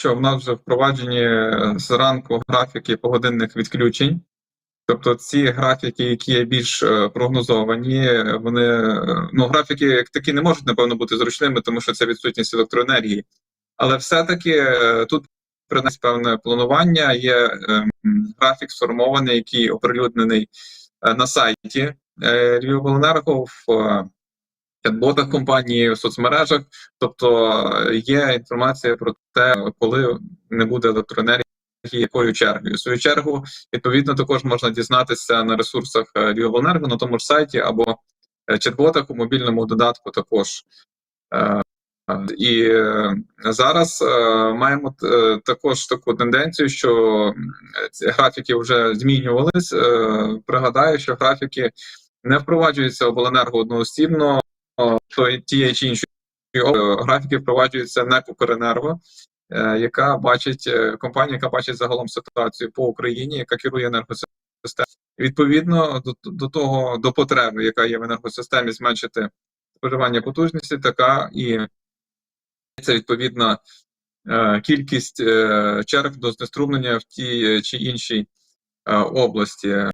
що в нас вже впроваджені е, зранку графіки погодинних відключень. Тобто ці графіки, які є більш е, прогнозовані, е, вони ну графіки як такі не можуть напевно бути зручними, тому що це відсутність електроенергії. Але все-таки тут принаймні певне планування. Є е, графік сформований, який оприлюднений на сайті Львівобленерго в чат-ботах компанії в соцмережах. Тобто е, є інформація про те, коли не буде електроенергії. Якою чергою? В свою чергу, відповідно, також можна дізнатися на ресурсах е, на тому ж сайті або е, чат-ботах у мобільному додатку також. І зараз маємо також таку тенденцію, що ці графіки вже змінювались. Пригадаю, що графіки не впроваджуються обленерго одноосібно, то тієї чи іншої графіки впроваджуються НЕК «Укренерго», е, яка бачить е, компанія, яка бачить загалом ситуацію по Україні, яка керує енергосистемою. Відповідно до, до того до потреби, яка є в енергосистемі, зменшити споживання потужності, така і це відповідна е, кількість е, черг до знеструмлення в тій е, чи іншій е, області.